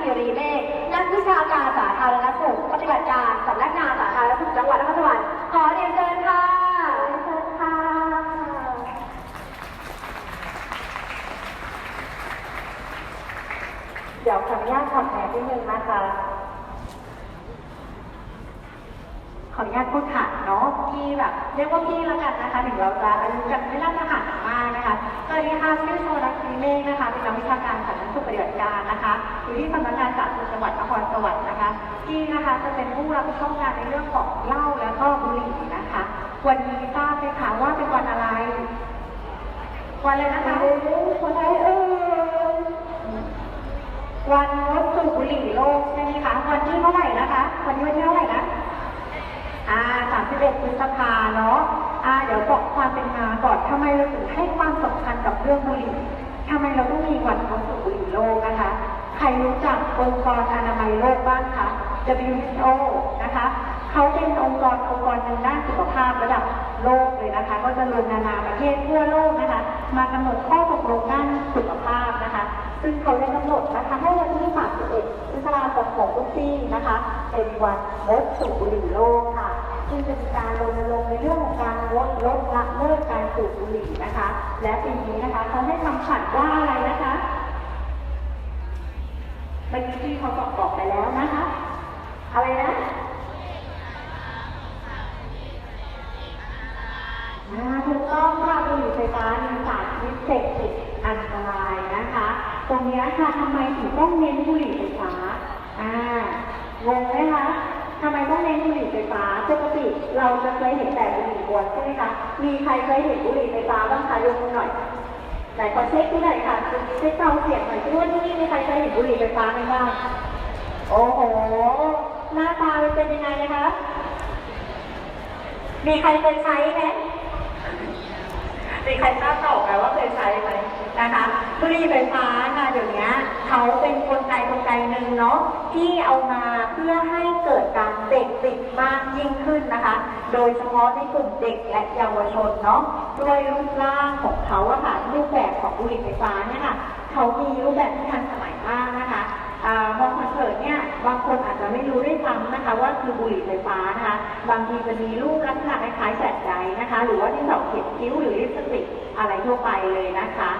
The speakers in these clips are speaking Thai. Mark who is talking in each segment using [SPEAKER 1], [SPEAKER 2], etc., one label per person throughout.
[SPEAKER 1] วนรั
[SPEAKER 2] ตน์กิรีเม
[SPEAKER 1] ฆนักวิชาการสาธารณสุขปฏิบัติการสำนักงานสาธารณสุขจังหวัดนครสวรรค์ขอเรียนเชิญค่ะ
[SPEAKER 2] เชิญค่ะเดี๋ยวขออนุญาตถอดแมสนิดนึงนะคะขออนุญาตพูดค่ะเนาะ
[SPEAKER 1] พี่แบบเรียกว่าพี่แล้วกันนะคะ ถึงเราจะอายุกันไม่น่าจะห่างมากนะคะสวัสดีค่ะชื่อโชรักษี เมฆนะคะเป็นนักวิชาการสาธารณสุขปฏิบัติการนะคะอยู่ที่สำนักงานสาธารณสุขจังหวัดนครสวรรค์นะคะที่นะคะจะเป็นผู้รับผิดชอบงานในเรื่องของเหล้าและก็บุหรี่นะคะ วันนี้ทราบไหมคะว่าเป็นวันอะไร วันอะไรนะคะ
[SPEAKER 2] คนไทยเออ
[SPEAKER 1] วันงดสูบบุหรี่โลกใช่ไหมคะวันที่เท่าไหร่นะคะวันนี้วันที่เท่าไหร่นะอ่า31พฤษภาเนาะอ่าเดี๋ยวบอกความเป็นมาก่อนทำไมเราถึงให้ความสำคัญกับเรื่องบุหรี่ ทำไมเราต้องมีวันงดสูบบุหรี่โลกนะคะ ใครรู้จักองค์กรอนามัยโลกบ้างคะ WHO นะคะ เขาเป็นองค์กรองค์กรหนึ่งด้านสุขภาพระดับโลกเลยนะคะ ก็จะรวมนานาประเทศทั่วโลกนะคะ มากำหนดข้อตกลงด้านสุขภาพนะคะ ซึ่งเขาได้กำหนดนะคะให้วันที่31พฤษภาคมของทุกปีนะคะ เป็นวันงดสูบบุหรี่โลกค่ะ ซึ่งจะมีการรณรงค์ในเรื่อง ลดละเลิกการสูบบุหรี่นะคะ และปีนี้นะคะเขาให้คำขวัญว่าอะไรนะคะเมื่อกี้ที่เขาบอกบอกไปแล้วนะคะ อะไรนะอ่าถูกต้องค่ะบุหรี่ไฟฟ้ามีสารพิษเสพติดอันตรายนะคะ ตรงนี้ค่ะทำไมถึงต้องเน้นบุหรี่ไฟฟ้าอ่างงไหมคะ ทำไมต้องเน้นบุหรี่ไฟฟ้า ปกติเราจะเคยเห็นแต่บุหรี่กวนใช่ไหมคะ มีใครเคยเห็นบุหรี่ไฟฟ้าบ้างคะยกมือหน่อยไหนขอเช็คดูหน่อยค่ะคุณเช็คเตาเสียงหน่อยที่ว่าที่นี่มีใครเคยเห็นบุหรี่ไฟฟ้าไหมบ้าง โอ้โห หน้าตามันเป็นยังไงนะคะ มีใครเคยใช้ไหม มีใครทราบตอบไหมว่าเคยใช้ไหมนะคะบุหรี่ไฟฟ้าค่ะเดี๋ยวนี้เขาเป็นกลไกกลไกหนึ่งเนาะที่เอามาเพื่อให้เกิดการเสพติดมากยิ่งขึ้นนะคะ โดยเฉพาะในกลุ่มเด็กและเยาวชนเนาะด้วยรูปร่างของเขาอะค่ะรูปแบบของบุหรี่ไฟฟ้าเนี่ยค่ะเขามีรูปแบบที่ทันสมัยมากนะคะอ่ามอง เนี่ยบางคนอาจจะไม่รู้ด้วยซ้ำนะคะว่าคือบุหรี่ไฟฟ้านะคะบางทีจะมีรูปลักษณะคล้ายๆแสบใยนะคะ หรือว่าที่เสาเขียนคิ้วหรือลิปสติกอะไรทั่วไปเลยนะคะ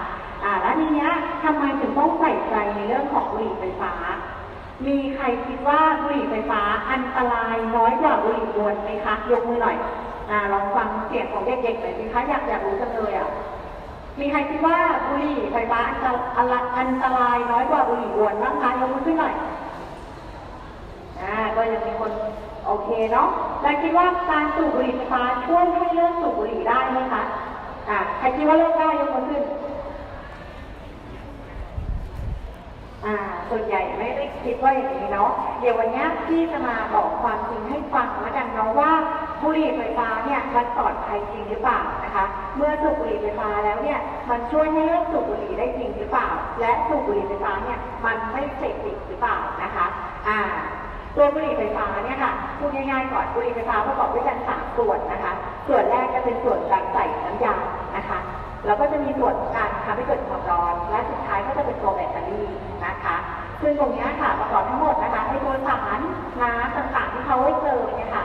[SPEAKER 1] อ่าแล้วทีเนี้ยทำไมถึงต้องใส่ใจในเรื่องของบุหรี่ไฟฟ้า มีใครคิดว่าบุหรี่ไฟฟ้าอันตรายน้อยกว่าบุหรี่มวนไหมคะยกมือหน่อยอ่าลองฟังเสียงของเด็กๆหน่อยสิคะอยากอยากรู้จังเลยอะมีใครคิดว่าบุหรี่ไฟฟ้าอันตรายอันตรายน้อยกว่าบุหรี่มวนบ้างคะยกมือขึ้นหน่อย อ่าก็ยังมีคนโอเคเนาะแล้วคิดว่าการสูบบุหรี่ไฟฟ้าช่วยให้เลิกสูบบุหรี่ได้ไหมคะอ่าใครคิดว่าเลิกได้ยกมือขึ้นอ่าส่วนใหญ่ไม่ได้คิดว่าอย่างนี้เนาะเดี๋ยววันนี้พี่จะมาบอกความจริงให้ฟังแล้วกันเนาะว่าบุหรี่ไฟฟ้าเนี่ยมันปลอดภัยจริงหรือเปล่านะคะ เมื่อสูบบุหรี่ไฟฟ้าแล้วเนี่ยมันช่วยให้เลิกสูบบุหรี่ได้จริงหรือเปล่า และสูบบุหรี่ไฟฟ้าเนี่ยมันไม่เสพติดหรือเปล่านะคะ อ่า ตัวบุหรี่ไฟฟ้าเนี่ยค่ะพูดง่ายๆก่อนบุหรี่ไฟฟ้าประกอบด้วยกันสามส่วนนะคะ ส่วนแรกจะเป็นส่วนการใส่น้ำยานะคะ แล้วก็จะมีส่วนการทำให้เกิดความร้อน และสุดท้ายก็จะเป็นตัวแบตเตอรี่นะคะซึ่งตรงนี้ค่ะประกอบทั้งหมดนะคะไอ้ตัวสารน้ำต่างๆที่เขาให้เจอเนี่ยค่ะ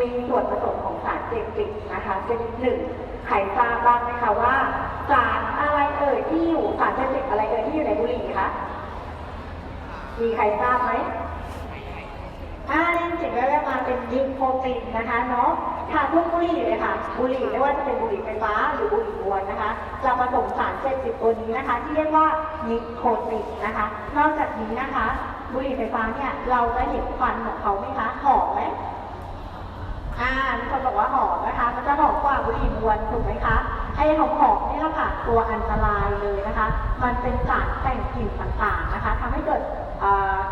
[SPEAKER 1] มีส่วนผสมของสารเสพติดนะคะชนิดหนึ่งใครทราบบ้างไหมคะว่า สารอะไรเอ่ยที่อยู่สารเสพติดอะไรเอ่ยที่อยู่ในบุหรี่คะมีใครทราบไหม ถ้าได้ยินเสียงแว่วมาเป็นนิโคตินนะคะเนาะค่ะทุกบุหรี่เลยค่ะ บุหรี่ไม่ว่าจะเป็นบุหรี่ไฟฟ้าหรือบุหรี่มวนนะคะจะผสมสารเสพติดตัวนี้นะคะ ที่เรียกว่านิโคตินนะคะ นอกจากนี้นะคะ บุหรี่ไฟฟ้าเนี่ยเราจะเห็นควันของเขาไหมคะหอมไหมอ่ามีคนบอกว่าหอมนะคะ มันจะหอมกว่าบุหรี่มวนถูกไหมคะไอ้หอมหอมนี่แหละค่ะตัวอันตรายเลยนะคะ มันเป็นสารแต่งกลิ่นต่างๆนะคะทำให้เกิด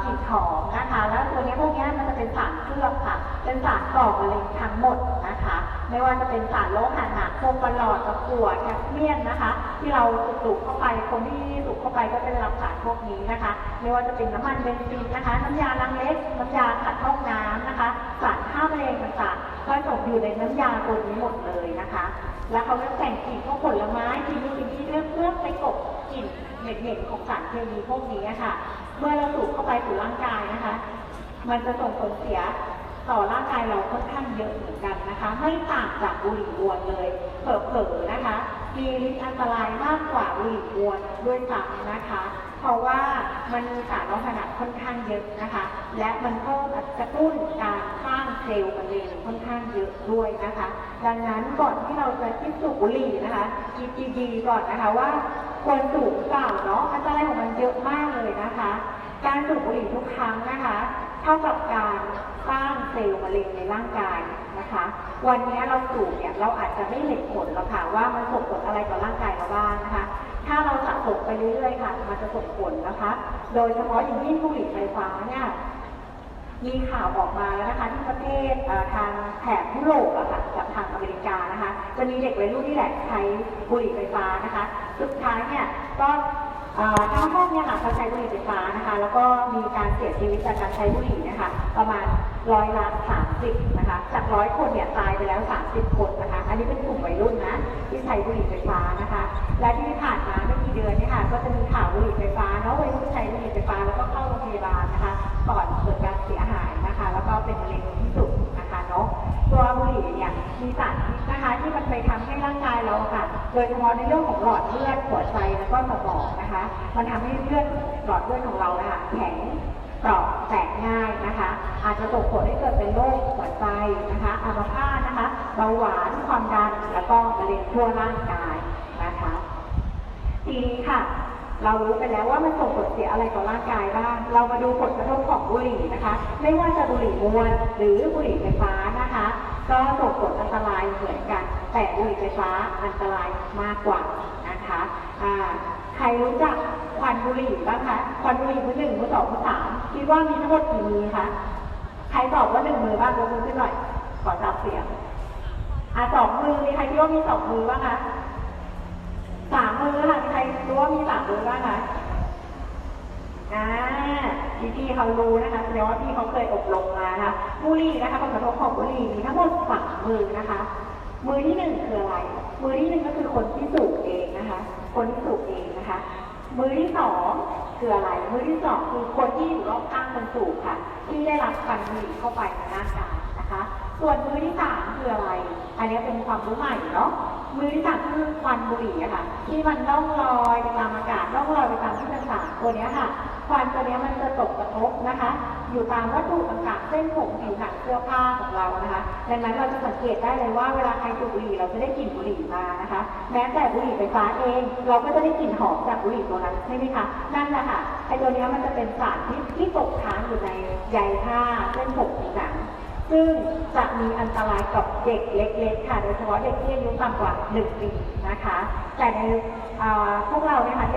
[SPEAKER 1] กลิ่นหอมนะคะ แล้วตัวนี้พวกนี้มันจะเป็นสารเคลือบค่ะ เป็นสารก่อมะเร็งทั้งหมดนะคะ ไม่ว่าจะเป็นสารโลหะหนักพวกประหลอดตะกั่วแคดเมียนนะคะ ที่เราสูบเข้าไปคนที่สูบเข้าไปก็จะได้รับสารพวกนี้นะคะ ไม่ว่าจะเป็นน้ำมันเบนซินนะคะ น้ำยาล้างเล็บน้ำยาขัดห้องน้ำนะคะ สารฆ่ามะเร็งต่างๆก็ตกอยู่ในน้ำยาตัวนี้หมดเลยนะคะ แล้วเขาก็แต่งกลิ่นพวกผลไม้ที่มีสิ่ที่เลือกเพื่อไปกลบกลิ่นเหม็นๆของสารเคมีพวกนี้ค่ะ เมื่อเราสูบเข้าไปสู่ร่างกายนะคะ มันจะส่งผลเสียต่อร่างกายเราค่อนข้างเยอะเหมือนกันนะคะ ไม่ต่างจากบุหรี่มวนเลยเผลอๆนะคะ มีฤทธิ์อันตรายมากกว่าบุหรี่มวนด้วยซ้ำนะคะ ราะว่ามันมีสารโลหะหนักค่อนข้างเยอะนะคะ และมันก็กระตุ้นการสร้างเซลล์มะเร็งค่อนข้างเยอะด้วยนะคะ ดังนั้นก่อนที่เราจะคิดสูบบุหรี่นะคะคิดดีๆก่อนนะคะว่าควรสูบหรือเปล่าเนาะอันตรายของมันเยอะมากเลยนะคะ การสูบบุหรี่ทุกครั้งนะคะ เท่ากับการสร้างเซลล์มะเร็งในร่างกายนะคะ วันนี้เราสูบเนี่ยเราอาจจะไม่เห็นผลหรอกค่ะว่ามันส่งผลอะไรต่อร่างกายเราบ้างนะคะ ถ้าเราสะสมไปเรื่อยๆค่ะ มันจะส่งผลนะคะ โดยเฉพาะอย่างยิ่งบุหรี่ไฟฟ้าเนี่ยมีข่าวออกมาแล้วนะคะที่ประเทศทางแถบยุโรปอะค่ะกับทางอเมริกานะคะ จะมีเด็กวัยรุ่นที่แหละใช้บุหรี่ไฟฟ้านะคะ สุดท้ายเนี่ยก็ ทั้งห้องเนี่ยค่ะเขาใช้บุหรี่ไฟฟ้านะคะ แล้วก็มีการเสียชีวิตจากการใช้บุหรี่นะคะประมาณร้อยละสามสิบนะคะ จากร้อยคนเนี่ยตายไปแล้วสามสิบคนนะคะ อันนี้เป็นกลุ่มวัยรุ่นนะที่ใช้บุหรี่ไฟฟ้านะคะ และที่ผ่านมาไม่กี่เดือนเนี่ยค่ะ ก็จะมีข่าวบุหรี่ไฟฟ้าเนาะวัยรุ่นใช้บุหรี่ไฟฟ้าแล้วก็เข้าโรงพยาบาลนะคะก่อนเกิดการเสียหายนะคะ แล้วก็เป็นมะเร็งที่สุดนะคะเนาะตัวบุหรี่เนี่ย มีสารพิษนะคะที่มันไปทำให้ร่างกายเราค่ะ โดยเฉพาะในเรื่องของหลอดเลือดหัวใจแล้วก็สมองนะคะ มันทำให้เลือดหลอดเลือดของเรานะคะแข็งเปราะแตกง่ายนะคะ อาจจะส่งผลให้เกิดเป็นโรคหัวใจนะคะอัมพาตนะคะเบาหวานความดันแล้วก็มะเร็งทั่วร่างกายนะคะทีนี้ค่ะเรารู้ไปแล้วว่ามันส่งผลเสียอะไรต่อร่างกายบ้าง เรามาดูผลกระทบของบุหรี่นะคะ ไม่ว่าจะบุหรี่มวนหรือบุหรี่ไฟฟ้านะคะ ก็ส่งผลอันตรายเหมือนกัน แต่บุหรี่ไฟฟ้าอันตรายมากกว่านะคะอ่าใครรู้จักควันบุหรี่บ้างคะ ควันบุหรี่มือหนึ่งมือสองมือสามคิดว่ามีทั้งหมดกี่มือคะ ใครตอบว่าหนึ่งมือบ้างยกมือขึ้นหน่อย ขอจับเสียง อะสองมือมีใครคิดว่ามีสองมือบ้างคะสามมือค่ะมีใครรู้ว่ามีสามมือบ้างคะอ่าพี่พี่เขารู้นะคะแสดงว่าพี่เขาเคยอบรมมานะคะบุหรี่นะคะผลกระทบของบุหรี่ มือนะคะ มือที่หนึ่งคืออะไร มือที่หนึ่งก็คือคนที่สูบเองนะคะ คนที่สูบเองนะคะ มือที่สองคืออะไร มือที่สองคือคนที่อยู่รอบข้างคนสูบค่ะ ที่ได้รับควันบุหรี่เข้าไปในร่างกายนะคะ ส่วนมือที่สามคืออะไร อันนี้เป็นความรู้ใหม่เนาะ มือที่สามคือควันบุหรี่อะค่ะ ที่มันล่องลอยไปตามอากาศล่องลอยไปตามที่ต่างๆตัวเนี้ยค่ะ ควันตัวเนี้ยมันจะตกกระทบนะคะ อยู่ตามวัตถุต่างๆเส้นผมผิวหนังเสื้อผ้าของเรานะคะดังนั้นเราจะสังเกตได้เลยว่าเวลาใครสูบบุหรี่เราจะได้กลิ่นบุหรี่มานะคะ แม้แต่บุหรี่ไฟฟ้าเอง เราก็จะได้กลิ่นหอมจากบุหรี่ตัวนั้นใช่ไหมคะนั่นแหละค่ะไอตัวนี้มันจะเป็นสารที่ที่ตกค้างอยู่ในใยผ้าเส้นผมผิวหนังซึ่งจะมีอันตรายกับเด็กเล็กๆค่ะโดยเฉพาะเด็กที่อายุต่ำกว่า 1 ปีนะคะ แต่ใน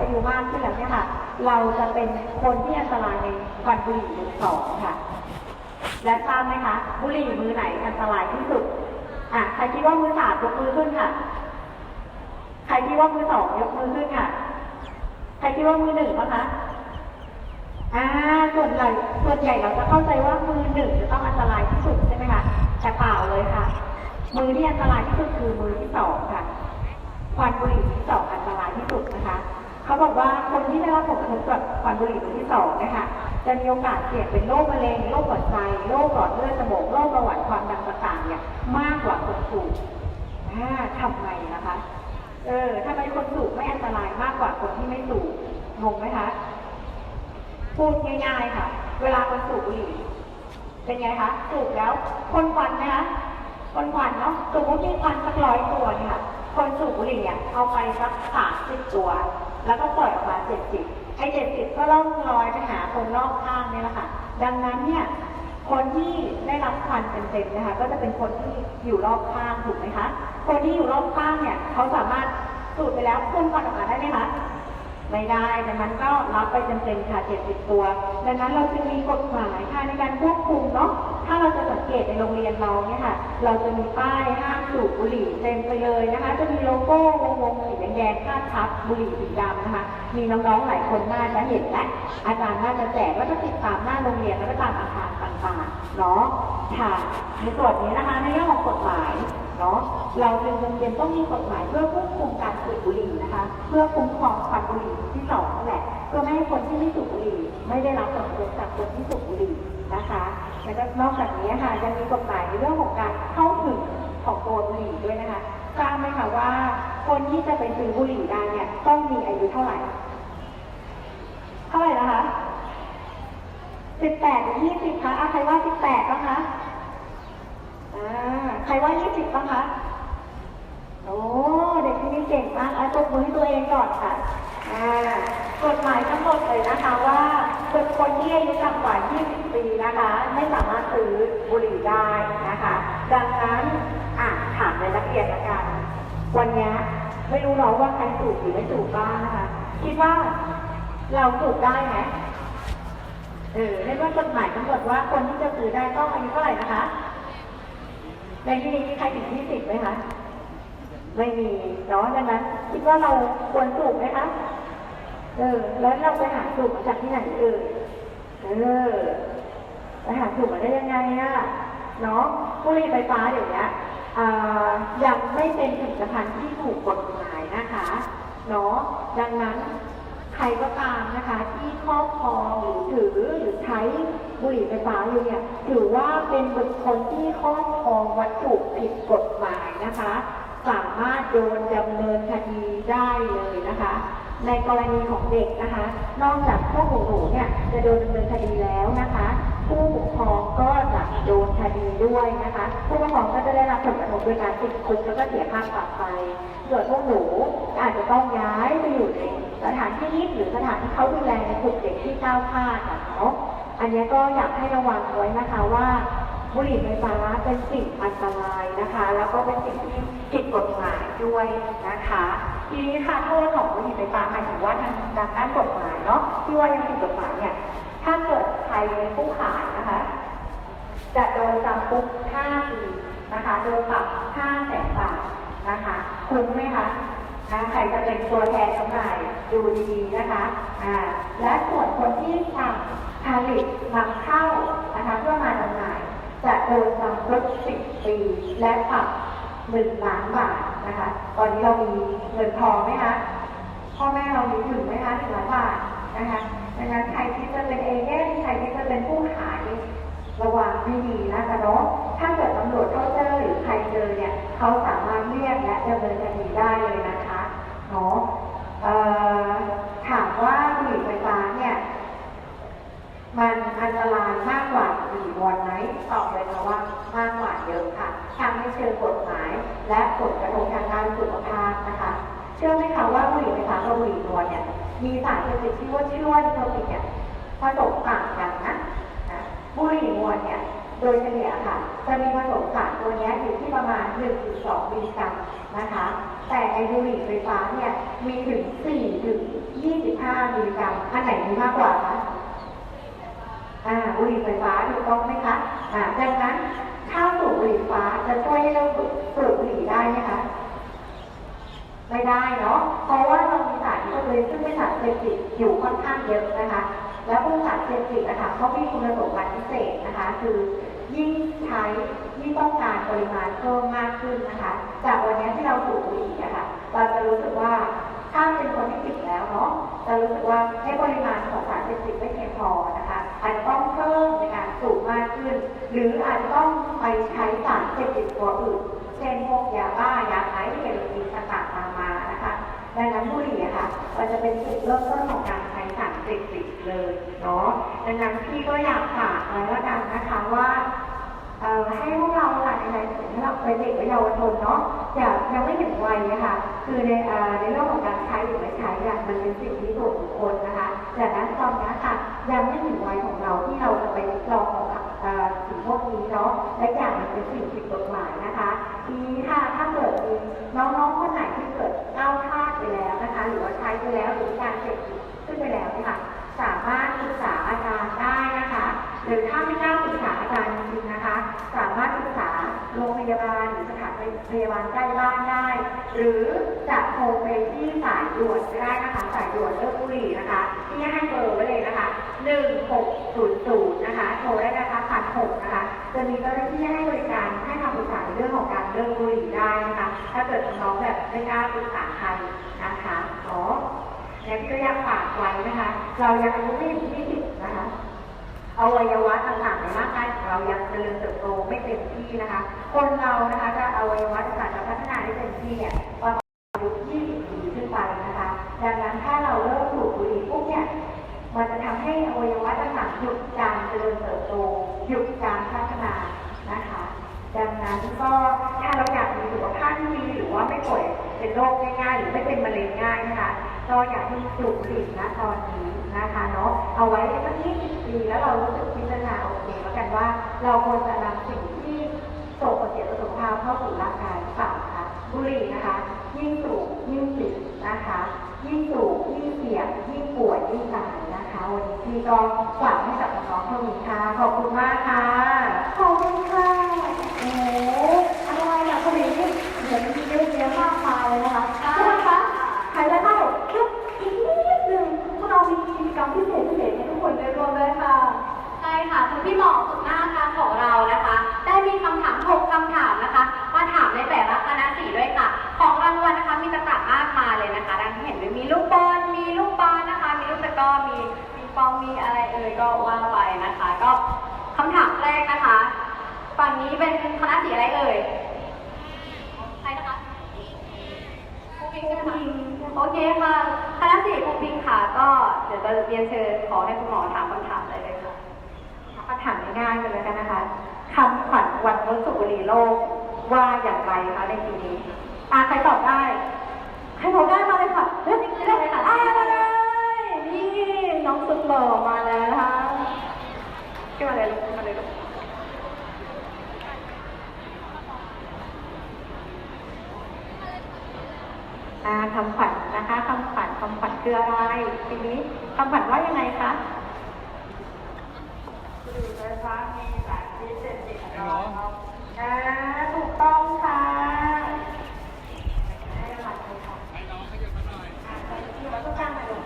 [SPEAKER 1] ายุมากขึ้นแล้วเนี่ยค่ะ เราจะเป็นคนที่อันตรายในควันบุหรี่มือสองค่ะ และทราบไหมคะบุหรี่มือไหนอันตรายที่สุดอะใครคิดว่ามือสามยกมือขึ้นค่ะ ใครคิดว่ามือสองยกมือขึ้นค่ะ ใครคิดว่ามือหนึ่งบ้างคะอ่าส่วนใหญ่ส่วนใหญ่เราจะเข้าใจว่ามือหนึ่งจะต้องอันตรายที่สุดใช่ไหมคะแต่เปล่าเลยค่ะ มือที่อันตรายที่สุดคือมือที่สองค่ะควันบุหรี่ที่สองอันตรายที่สุดนะคะ เขาบอกว่าคนที่ได้รับผลกระทบจากควันบุหรี่มือที่สองนะคะจะมีโอกาสเสี่ยงเป็นโรคมะเร็งโรคหัวใจโรคหลอดเลือดสมองโรคเบาหวานความดันต่างๆเนี่ยมากกว่าคนสูบทำไมนะคะเออทำไมคนสูบไม่อันตรายมากกว่าคนที่ไม่สูบงงไหมคะพูดง่ายๆค่ะ เวลาคนสูบบุหรี่เป็นไงคะสูบแล้วพ่นควันนะคะพ่นควันเนาะสมมติมีควันสักร้อยตัวเนี่ยค่ะคนสูบบุหรี่เนี่ยเอาไปสักสามสิบตัว แล้วก็ปล่อยออกมาเจ็ดสิบไอ้เจ็ดสิบก็ล่องลอยไปหาคนรอบข้างเนี่ยแหละค่ะ ดังนั้นเนี่ยคนที่ได้รับควันเต็มๆนะคะก็จะเป็นคนที่อยู่รอบข้างถูกไหมคะ คนที่อยู่รอบข้างเนี่ยเขาสามารถสูดไปแล้วพุ่งควันออกมาได้ไหมคะ ไม่ได้ดังนั้นก็รับไปเต็มๆค่ะ 70 ตัว ดังนั้นเราจึงมีกฎหมายค่ะในการควบคุมเนาะ ถ้าเราจะสังเกตในโรงเรียนเราเนี่ยค่ะ เราจะมีป้ายห้ามสูบบุหรี่เต็มไปเลยนะคะ จะมีโลโก้วงๆสีแดงคาดทับบุหรี่สีดำนะคะ มีน้องๆหลายคนน่าจะเห็นและอาจารย์น่าจะแจกแล้วก็ติดตามหน้าโรงเรียนแล้วก็ตามอาคารต่างๆ เนาะ ค่ะ ในส่วนนี้นะคะในเรื่องของกฎหมาย เนาะเราจึงจำเป็นต้องมีกฎหมายเพื่อควบคุมการสูบบุหรี่นะคะ เพื่อคุ้มครองควันบุหรี่ที่สองนั่นแหละเพื่อไม่ให้คนที่ไม่สูบบุหรี่ ไม่ได้รับผลกระทบจากคนที่สูบบุหรี่นะคะแล้วก็นอกจากนี้ค่ะยังมีกฎหมายในเรื่องของการเข้าถึงของตัวบุหรี่ด้วยนะคะทราบไหมคะว่าคนที่จะไปซื้อบุหรี่ได้เนี่ยต้องมีอายุเท่าไหร่ เท่าไหร่นะคะสิบแปดหรือยี่สิบคะอะใครว่าสิบแปดบ้างคะ อ่าใครว่ายี่สิบบ้างคะ โอ้ เด็กที่นี่เก่งมากอะตบมือให้ตัวเองก่อนค่ะอ่ากฎหมายทั้งหมดเลยนะคะว่าเป็นคนที่อายุต่ำกว่า 20 ปีนะคะ ไม่สามารถซื้อบุหรี่ได้นะคะ ดังนั้นอะถามในนักเรียนละกัน วันนี้ไม่รู้หรอกว่าใครสูบหรือไม่สูบบ้างนะคะ คิดว่าเราสูบได้ไหมเออในเมื่อกฎหมายกำหนดว่าคนที่จะซื้อได้ต้องอายุเท่าไหร่นะคะ ในที่นี้มีใครถึงที่สิบไหมคะ ไม่มีเนาะดังนั้นคิดว่าเราควรสูบไหมคะ เออ แล้วเราไปหาสูบมาจากที่ไหนเอ่ยเออไปหาสูบมาได้ยังไงอะเนาะบุหรี่ไฟฟ้าเดี๋ยวนี้ยังไม่เป็นผลิตภัณฑ์ที่ถูกกฎหมายนะคะเนาะดังนั้นใครก็ตามนะคะที่ครอบครองหรือถือหรือใช้ บุหรี่ไฟฟ้าอยู่เนี่ยถือว่าเป็นบุคคลที่ครอบครองวัตถุผิดกฎหมายนะคะ สามารถโดนดำเนินคดีได้เลยนะคะ ในกรณีของเด็กนะคะ นอกจากพวกหนูๆเนี่ยจะโดนดำเนินคดีแล้วนะคะ ผู้ปกครองก็จะโดนคดีด้วยนะคะ ผู้ปกครองก็จะได้รับผลกระทบโดยการติดคุกแล้วก็เสียค่าปรับไปส่วนพวกหนูอาจจะต้องย้ายไปอยู่ในสถานที่หรือสถานที่เขาดูแลในกลุ่มเด็กที่ก้าวพลาดเนาะ อันนี้ก็อยากให้ระวังไว้นะคะว่าบุหรี่ไฟฟ้าเป็นสิ่งอันตรายนะคะ แล้วก็เป็นสิ่งที่ผิดกฎหมายด้วยนะคะ ทีนี้ค่ะโทษของบุหรี่ไฟฟ้าหมายถึงว่าทางทางด้านกฎหมายเนาะที่ว่ายังผิดกฎหมายเนี่ยถ้าเกิดใครเป็นผู้ขายนะคะ จะโดนจำคุก5ปีนะคะโดนปรับ5แสนบาทนะคะคุ้มไหมคะนะใครจะเป็นตัวแทนจำหน่ายดูดีๆนะคะอ่าและส่วนคนที่ทำ ผลิตนำเข้านะคะเพื่อมาจำหน่าย จะโดนจำคุก10 ปี และปรับ1ล้านบาทนะคะ ตอนนี้เรามีเงินทอไหมคะ พ่อแม่เรามีถึงไหมคะถึงล้านบาทนะคะดังนั้นใครที่จะเป็นเอเย่นใครที่จะเป็นผู้ขายระวังให้ดีนะคะเนาะถ้าเกิดตำรวจเขาเจอหรือใครเจอเนี่ยเขาสามารถเรียกและดำเนินคดีได้เลยนะคะเนาะถามว่าบุหนี มันอันตรายมากกว่าสี่วันไหมตอบเลยค่ะว่ามากกว่าเยอะค่ะทั้งในเชิงกฎหมาย และผลกระทบทางด้านสุขภาพนะคะ เชื่อไหมคะว่าบุหรี่ไฟฟ้ากับบุหรี่นวลเนี่ยมีสารเสพติดที่ว่าชื่อว่านิโคตินเนี่ยผสมต่างกันนะนะบุหรี่นวลเนี่ยโดยเฉลี่ยค่ะ จะมีผสมสารตัวเนี้ยอยู่ที่ประมาณ 1-2มิลลิกรัมนะคะ แต่ในบุหรี่ไฟฟ้าเนี่ยมีถึง4-25มิลลิกรัมอันไหนมีมากกว่าคะ อ่าบุหรี่ไฟฟ้าถูกต้องไหมคะอ่าดังนั้นถ้าสูบบุหรี่ไฟฟ้าจะช่วยให้เราสูบบุหรี่ได้ไหมคะไม่ได้เนาะ เพราะว่าเรามีสารที่ตัวเองซึ่งเป็นสารเสพติดอยู่ค่อนข้างเยอะนะคะ แล้วพวกสารเสพติดนะคะเขามีคุณสมบัติพิเศษนะคะ คือยิ่งใช้ยิ่งต้องการปริมาณเพิ่มมากขึ้นนะคะ จากวันนี้ที่เราสูบบุหรี่อะค่ะเราจะรู้สึกว่าถ้าเป็นคนที่ติดแล้วเนาะจะรู้สึกว่าให้ปริมาณของสารเสพติดไม่เพียงพอนะคะ อาจจะต้องเพิ่มในการสูบมากขึ้น หรืออาจจะต้องไปใช้สารเสพติดตัวอื่น เช่นพวกยาบ้ายาไอซ์เฮโรอีนต่างๆตามมานะคะดังนั้นบุหรี่ค่ะมันจะเป็นจุดเริ่มต้นของการใช้สารเสพติดเลยเนาะดังนั้นพี่ก็อยากฝากไว้แล้วกันนะคะว่า ให้พวกเราค่ะในในสำหรับเป็นเด็กและเยาวชนเนาะอย่ายังไม่ถึงวัยนะคะคือในในเรื่องของการใช้หรือไม่ใช้เนี่ยมันเป็นสิ่งที่ส่วนบุคคลนะคะแต่นั้นตอนนี้ค่ะยังไม่ถึงวัยของเราที่เราจะไปลองของเอ่อสิ่งพวกนี้เนาะและอย่างมันเป็นสิ่งผิดกฎหมายนะคะทีนี้ค่ะถ้าเกิดมีน้องๆคนไหนที่เกิดก้าวพลาดไปแล้วนะคะหรือว่าใช้ไปแล้วหรือการเสพติดขึ้นไปแล้วเนี่ยค่ะสามารถปรึกษาอาจารย์ได้นะคะ หรือถ้าไม่กล้าปรึกษาอาจารย์ จริงนะคะ สามารถปรึกษาโรงพยาบาลหรือสถานพยาบาลใกล้บ้านได้ หรือจะโทรไปที่สายด่วนก็ได้นะคะสายด่วนเลิกบุรีนะคะ ที่ให้เบอร์ไว้เลยนะคะ 1600 นะคะ โทรได้นะคะผ่าน6นะคะ จะมีเจ้าหน้าที่ให้บริการให้คำปรึกษาในเรื่องของการเลิกบุหรี่ได้นะคะ ถ้าเกิดน้องแบบไม่กล้าปรึกษาใครนะคะเนาะแล้วก็อยากฝากไว้นะคะ เรายังอายุไม่ถึง20นะคะ วัยวะต่างๆในร่างกายของเรายังเจริญเติบโตไม่เต็มที่นะคะ คนเรานะคะจะอวัยวะต่างๆจะพัฒนาได้เต็มที่เนี่ยประมาณอายุ20ปีขึ้นไปนะคะ ดังนั้นถ้าเราเริ่มสูบบุหรี่ปุ๊บเนี่ยมันจะทำให้อวัยวะต่างๆหยุดการเจริญเติบโตหยุดการพัฒนานะคะ ดังนั้นก็ถ้าเราอยากมีสุขภาพที่ดีหรือว่าไม่ป่วยเป็นโรคง่ายๆ หรือไม่เป็นมะเร็งง่ายนะคะก็อยากให้สูบบุหรี่นะตอนนี้นะคะเนาะเอาไว้สักยี่ บปีแล้วเรารู้สึกพิจารณาโอเคแล้วกันว่า เราควรจะนำสิ่งที่ส่งผลเสียต่อสุขภาพเข้าสู่ร่างกายหรือเปล่านะคะบุหรี่นะคะ ยิ่งสูบยิ่งติดนะคะ ยิ่งสูบยิ่งเสี่ยงยิ่งป่วยยิ่งตายนะคะวันนี้พี่ก็ฝากให้กับน้องๆเท่านี้ค่ะขอบคุณมา
[SPEAKER 3] กค่ะขอบคุณค่ะโอ้ มา
[SPEAKER 1] แล้วนะคะขึ้นมาเลยลูกขึ้นมาเลยลูกอ่าคำขวัญนะคะคำขวัญคำขวัญคืออะไรทีนี้คำขวัญว่ายังไงคะ บุหรี่ไฟฟ้ามีสารพิษเศษติดรองครับอ่าถูกต้องค่ะให้รางวัลเลยค่ะให้น้องขยับมาหน่อยอ่าไปที่วัดตุ๊กตามาดู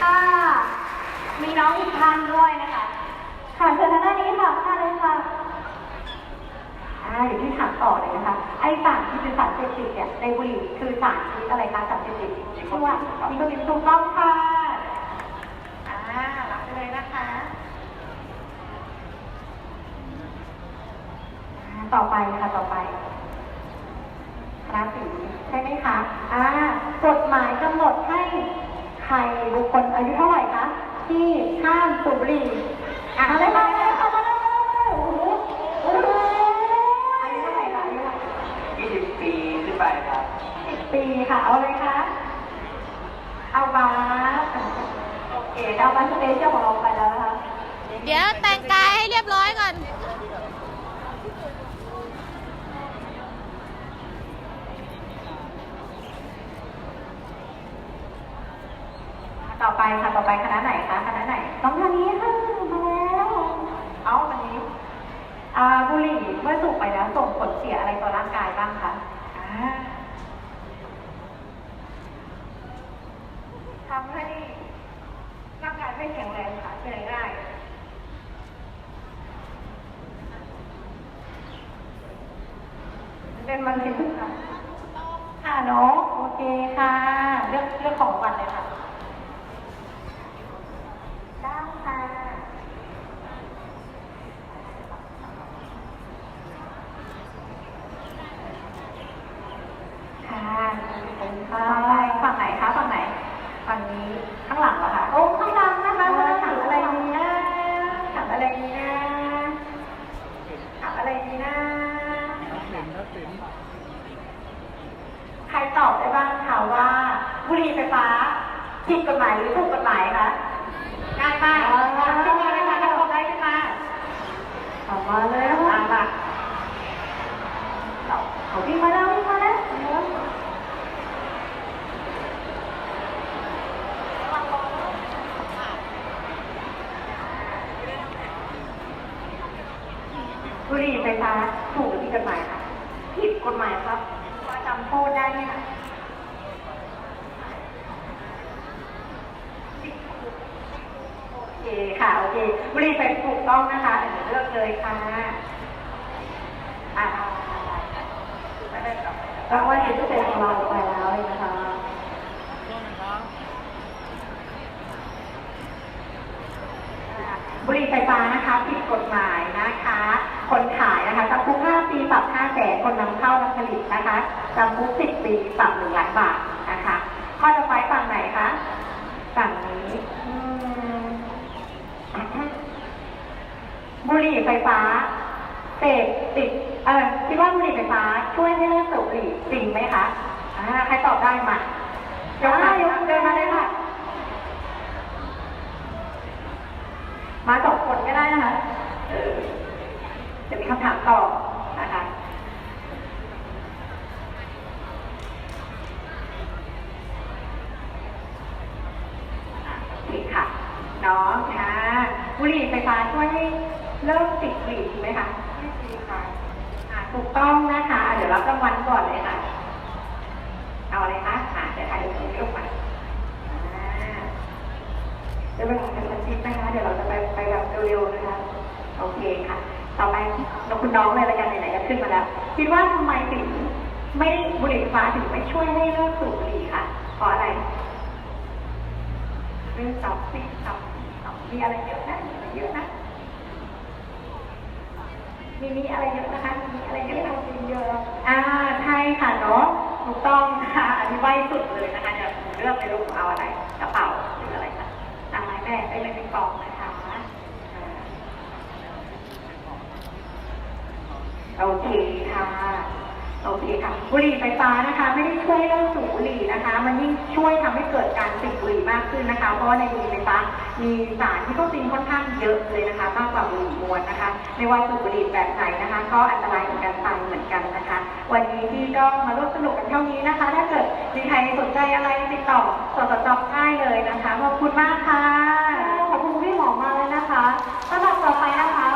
[SPEAKER 3] ค่ะ มีน้องอีกท่านด้วยนะคะ
[SPEAKER 2] ค่ะเชิญทางด้านนี้ค่ะมาเลยค่ะ
[SPEAKER 1] อ่าเดี๋ยวที่ถามต่อเลยนะคะ ไอ้ สารที่เป็นสารเสพติดเนี่ยในบุหรี่คือสารชนิดอะไรคะสารเสพติดชื่อว่านิโคตินถูกต้องค่ะอ่ารับไปเลยนะคะอ่าต่อไปค่ะต่อไปราศีใช่ไหมคะอ่ากฎหมายกำหนดให้ใครบุคคลอายุเท่าไหร่คะที่ห้ามสูบบุหรี่อะมาเลยมาเลยค่ะมาเลยมาเลยโอ้โหโอ้โหอายุเท่าไหร่คะอายุเท่าไหร่
[SPEAKER 4] 20 ปีขึ้นไปครับ
[SPEAKER 1] สิบ ปีค่ะ เอาเลยคะเอาบาสโอเคเอาบาสสเปเชียลของเราไปแล้วนะคะ
[SPEAKER 5] เดี๋ยวแต่งกายให้เรียบร้อยก่อน
[SPEAKER 1] ต่อไปค่ะ ต่อไปคณะไหนคะ คณะไหน
[SPEAKER 2] น้องทางนี้ค่ะ มาแล้ว
[SPEAKER 1] เอาอันนี้ อ่าบุหรี่เมื่อสูบไปแล้วส่งผลเสียอะไรต่อร่างกายบ้างคะอ่าทำให้ร่างกายไม่แข็งแรงค่ะเป็นง่ายเป็นมันสิค่ะ ค่ะเนาะโอเคค่ะ เลือกเลือกของวันเลยค่ะได้ค่ะ บุหรี่ไฟฟ้าผิดกฎหมายหรือถูกกฎหมายคะง่ายมากขึ้นมาเลยค่ะถ้าตอบได้ขึ้นมา
[SPEAKER 2] ออกมาเลยนะ
[SPEAKER 1] มา
[SPEAKER 2] คะ
[SPEAKER 1] มา
[SPEAKER 2] เขาวิ่งมาแล้ววิ่งมาแล้ว
[SPEAKER 1] บุหรี่ไฟฟ้าถูกหรือผิดกฎหมายคะผิดกฎหมายครับว่าจำโทษได้ไหมคะโอเคค่ะโอเคบุหรี่ไฟถูกต้องนะคะเดี๋ยวเลือกเลยค่ะอ่ารางวัลที่พิเศษของเราไปแล้วนะคะบุหรี่ไฟฟ้านะคะผิดกฎหมายนะคะ คนขายนะคะจำคุก5ปีปรับ5แสนคนนำเข้านำผลิตนะคะจำคุก10ปีปรับ1ล้านบาทนะคะ ข้อต่อไปฝั่งไหนคะฝั่งนี้บุหรี่ไฟฟ้าเสพ เออคิดว่าบุหรี่ไฟฟ้าช่วยให้เลิกสูบบุหรี่จริงไหมคะอ่าใครตอบได้มายกมายกเดินมาเลยค่ะ มาสองคนก็ได้นะคะเออจะมีคำถามต่อนะคะอ่ค่ะ น้องค่ะบุหรี่ไฟฟ้าช่วยให้เลิกติดบุหรี่จริงไหมคะไม่จริงค่ะ ถูกต้องนะคะ เดี๋ยวรับรางวัลก่อนเลยค่ะ เอาอะไรคะอะเดี๋ยวถ่ายรูปรงนี้ลงมาอ่าเดี๋ยวเวลากันมันจิบนะคะ เดี๋ยวเราจะไปไปแบบเร็วๆนะคะ โอเคค่ะ ต่อไปเราคุณน้องเลยละกันไหนๆก็ขึ้นมาแล้ว คิดว่าทำไมถึงไม่บุหรี่ฟฟ้าถึงไม่ช่วยให้เลิกสูบบุหรี่ค่ะ เพราะอะไรเรื่องตับซิตับตับมีอะไรเยอะนะมีอะไรเยอะนะ มีมีอะไรเยอะนะคะ มีอะไรเยอะเราจริงเยอะอ่าใช่ค่ะเนาะถูกต้องค่ะอธิบายสุดเลยนะคะเดี๋ยวเลือกไปลูกเอาอะไรกระเป๋าหรืออะไรคะตามไม้แม่ได้เลยเป็นกล่องนะคะอ่าโอเคค่ะ โอเคค่ะ บุหรี่ไฟฟ้านะคะ ไม่ได้ช่วยเลิกสูบบุหรี่นะคะ มันยิ่งช่วยทำให้เกิดการติดบุหรี่มากขึ้นนะคะ เพราะว่าในบุหรี่ไฟฟ้ามีสารที่ต้องซินค่อนข้างเยอะเลยนะคะ มากกว่าบุหรี่มวนนะคะ ไม่ว่าสูบบุหรี่แบบไหนนะคะ ก็อันตรายเหมือนกันตายเหมือนกันนะคะ วันนี้ที่ก็มาร่วมสนุกกันเท่านี้นะคะ ถ้าเกิดมีใครสนใจอะไรติดต่อสสจได้เลยนะคะ ขอบคุณมากค่ะ
[SPEAKER 2] ขอบคุณพี่หมอมากเลยนะคะสำหรับต่อไปนะคะ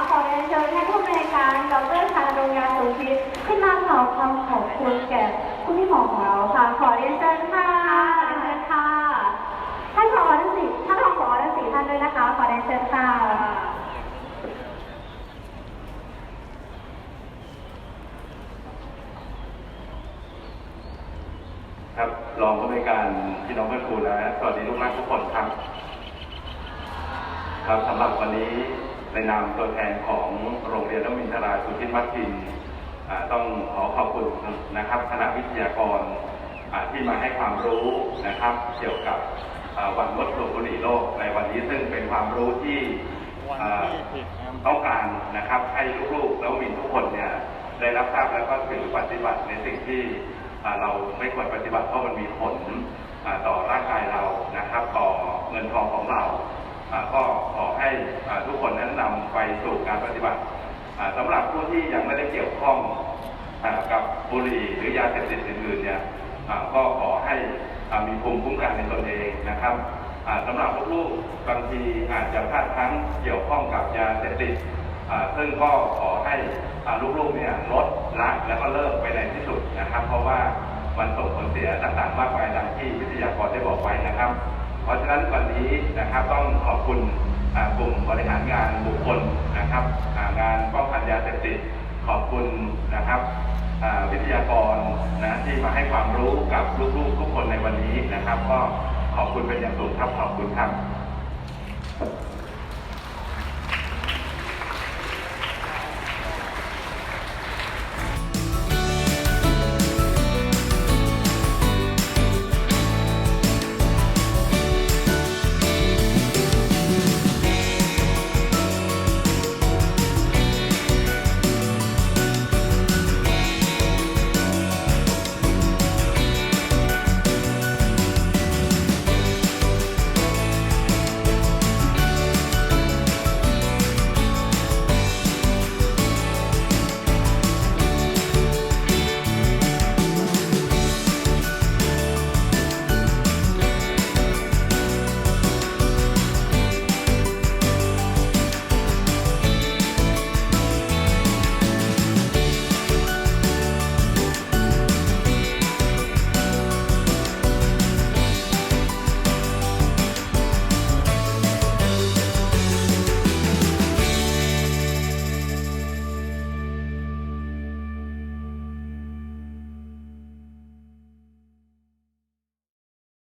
[SPEAKER 2] เชิญให้ผู้บริการดรชาดงยาสุพิษขึ้นมากล่าวคำขอบคุณแก่คุณพี่หมอของเราค่ะ ขอเรียนเชิญค่ะขอเรียนเชิญค่ะ ท่านผอทั้งสี่ท่านรองผอทั้งสี่ท่านด้วยนะคะ ขอเรียนเชิญค่ะ
[SPEAKER 6] ครับรองผู้บริการพี่น้องเพื่อนครูและสวัสดีลูกหลานทุกคนครับ ครับสำหรับวันนี้ ในนามตัวแทนของโรงเรียนนมินทราสุทินวัดพินต้องขอขอบคุณนะครับคณะวิทยากรที่มาให้ความรู้นะครับ เกี่ยวกับวันลดสูบบุหรี่โลกในวันนี้ซึ่งเป็นความรู้ที่ต้องการนะครับให้ลูกๆแล้วมินทุกคนเนี่ยได้รับทราบแล้วก็ถือปฏิบัติในสิ่งที่เราไม่ควรปฏิบัติเพราะมันมีผลต่อร่างกายเรานะครับ ต่อเงินทองของเรา ก็ขอให้ทุกคนนั้นนำไปสู่การปฏิบัติอ่าสำหรับผู้ที่ยังไม่ได้เกี่ยวข้องกับบุหรี่หรือยาเสพติดอื่นๆเนี่ยก็ขอให้มีภูมิคุ้มกันในตนเองนะครับอ่าสำหรับลูกๆบางทีอาจจะพลาดพลั้งเกี่ยวข้องกับยาเสพติดซึ่งก็ขอให้ลูกๆเนี่ยลดละแล้วก็เลิกไปในที่สุดนะครับ เพราะว่ามันส่งผลเสียต่างๆมากมายดังที่วิทยากรได้บอกไว้นะครับ เพราะฉะนั้นวันนี้นะครับต้องขอบคุณกลุ่มบริหารงานบุคคลนะครับงานป้องกันยาเสพติดขอบคุณนะครับวิทยากรนะที่มาให้ความรู้กับลูกๆทุกคนในวันนี้นะครับ ก็ขอบคุณเป็นอย่างสูงครับขอบคุณครับ